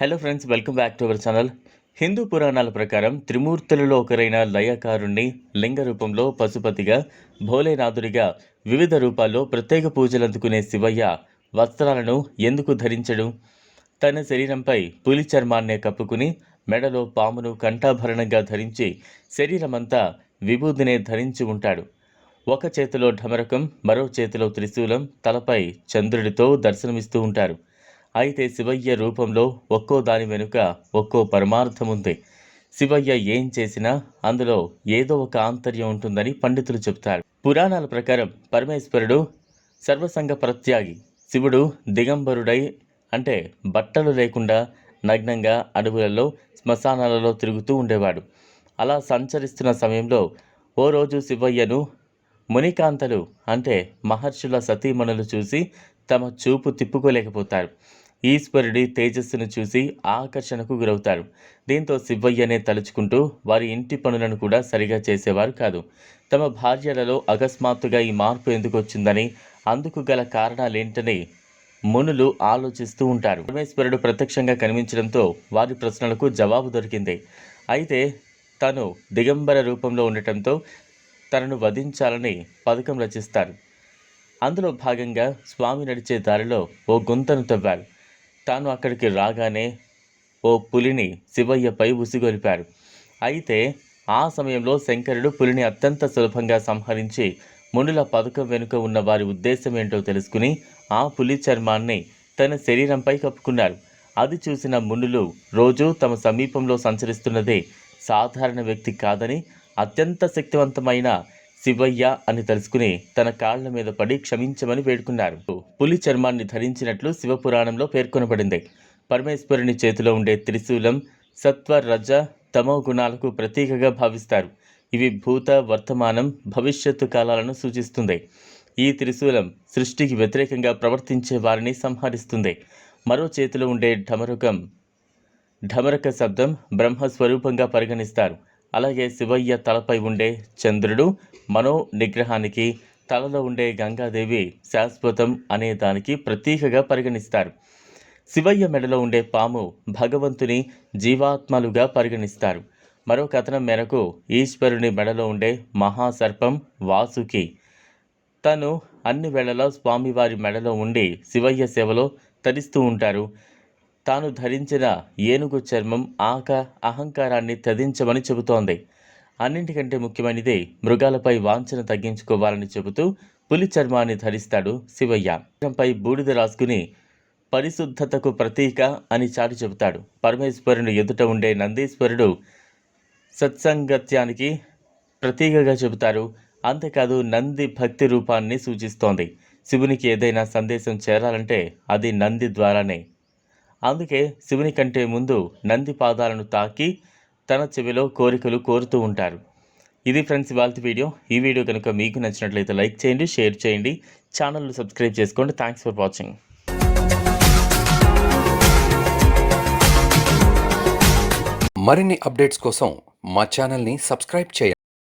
Hello friends welcome back to our channel Hindu పురాణాల ప్రకారం త్రిమూర్తులలో ఒకరైన లయకారుణ్ణి లింగ రూపంలో పశుపతిగా భోలేనాథుడిగా వివిధ రూపాల్లో ప్రత్యేక పూజలు అందుకునే శివయ్య వస్త్రాలను ఎందుకు ధరించడు? తన శరీరంపై పులి చర్మాన్నే కప్పుకుని మెడలో పామును కంఠాభరణంగా ధరించి శరీరమంతా విభూదినే ధరించి ఉంటాడు. ఒక చేతిలో ఢమరకం మరో చేతిలో త్రిశూలం తలపై చంద్రుడితో దర్శనమిస్తూ ఉంటారు. అయితే శివయ్య రూపంలో ఒక్కో దాని వెనుక ఒక్కో పరమార్థం ఉంది శివయ్య ఏం చేసినా అందులో ఏదో ఒక ఆంతర్యం ఉంటుందని పండితులు చెబుతారు. పురాణాల ప్రకారం పరమేశ్వరుడు సర్వసంగ ప్రత్యాగి. శివుడు దిగంబరుడై అంటే బట్టలు లేకుండా నగ్నంగా అడవులలో శ్మశానాలలో తిరుగుతూ ఉండేవాడు. అలా సంచరిస్తున్న సమయంలో ఓ రోజు శివయ్యను మునికాంతలు అంటే మహర్షుల సతీమణులు చూసి తమ చూపు తిప్పుకోలేకపోతారు. ఈశ్వరుడి తేజస్సును చూసి ఆకర్షణకు గురవుతారు దీంతో శివయ్యనే తలుచుకుంటూ వారి ఇంటి పనులను కూడా సరిగా చేసేవారు కాదు. తమ భార్యలలో అకస్మాత్తుగా ఈ మార్పు ఎందుకు వచ్చిందని అందుకు గల కారణాలేంటని మునులు ఆలోచిస్తూ ఉంటారు. పరమేశ్వరుడు ప్రత్యక్షంగా కనిపించడంతో వారి ప్రశ్నలకు జవాబు దొరికింది. అయితే తను దిగంబర రూపంలో ఉండటంతో తనను వధించాలని పథకం రచిస్తారు. అందులో భాగంగా స్వామి నడిచే దారిలో ఓ గుంతను తవ్వారు. తాను అక్కడికి రాగానే ఓ పులిని శివయ్యపై ఉసిగొలిపారు అయితే ఆ సమయంలో శంకరుడు పులిని అత్యంత సులభంగా సంహరించి మునుల పథకం వెనుక ఉన్న వారి ఉద్దేశం ఏంటో తెలుసుకుని ఆ పులి చర్మాన్ని తన శరీరంపై కప్పుకున్నారు. అది చూసిన మునులు రోజూ తమ సమీపంలో సంచరిస్తున్నదే సాధారణ వ్యక్తి కాదని అత్యంత శక్తివంతమైన శివయ్య అని తెలుసుకుని తన కాళ్ళ మీద పడి క్షమించమని వేడుకున్నారు. పులి చర్మాన్ని ధరించినట్లు శివపురాణంలో పేర్కొనబడింది. పరమేశ్వరుని చేతిలో ఉండే త్రిశూలం సత్వ రజ తమో గుణాలకు ప్రతీకగా భావిస్తారు. ఇవి భూత వర్తమానం భవిష్యత్తు కాలాలను సూచిస్తుంది. ఈ త్రిశూలం సృష్టికి వ్యతిరేకంగా ప్రవర్తించే వారిని సంహరిస్తుంది. మరో చేతిలో ఉండే ఢమరుకం ఢమరక శబ్దం బ్రహ్మస్వరూపంగా పరిగణిస్తారు. అలాగే శివయ్య తలపై ఉండే చంద్రుడు మనో నిగ్రహానికి తలలో ఉండే గంగాదేవి శాశ్వతం అనే దానికి ప్రతీకగా పరిగణిస్తారు. శివయ్య మెడలో ఉండే పాము భగవంతుని జీవాత్మలుగా పరిగణిస్తారు. మరో కథనం మేరకు ఈశ్వరుని మెడలో ఉండే మహాసర్పం వాసుకి. తను అన్ని వేళలా స్వామివారి మెడలో ఉండి శివయ్య సేవలో తరిస్తూ ఉంటారు. తాను ధరించిన ఏనుగు చర్మం ఆక అహంకారాన్ని త్యజించమని చెబుతోంది. అన్నింటికంటే ముఖ్యమైనదే మృగాలపై వాంఛన తగ్గించుకోవాలని చెబుతూ పులి చర్మాన్ని ధరిస్తాడు శివయ్య. పై బూడిద రాసుకుని పరిశుద్ధతకు ప్రతీక అని చాటి చెబుతాడు. పరమేశ్వరుని ఎదుట ఉండే నందీశ్వరుడు సత్సంగత్యానికి ప్రతీకగా చెబుతారు. అంతేకాదు నంది భక్తి రూపాన్ని సూచిస్తోంది. శివునికి ఏదైనా సందేశం చేరాలంటే అది నంది ద్వారానే. అందుకే శివుని కంటే ముందు నంది పాదాలను తాకి తన చెవిలో కోరికలు కోరుతూ ఉంటారు. ఇది ఫ్రెండ్స్ ఇవాళ వీడియో. ఈ వీడియో కనుక మీకు నచ్చినట్లయితే లైక్ చేయండి షేర్ చేయండి. ఛానల్ను సబ్స్క్రైబ్ చేసుకోండి. థ్యాంక్స్ ఫర్ వాచింగ్ మరిన్ని అప్డేట్స్ కోసం మా ఛానల్ని సబ్స్క్రైబ్ చేయండి.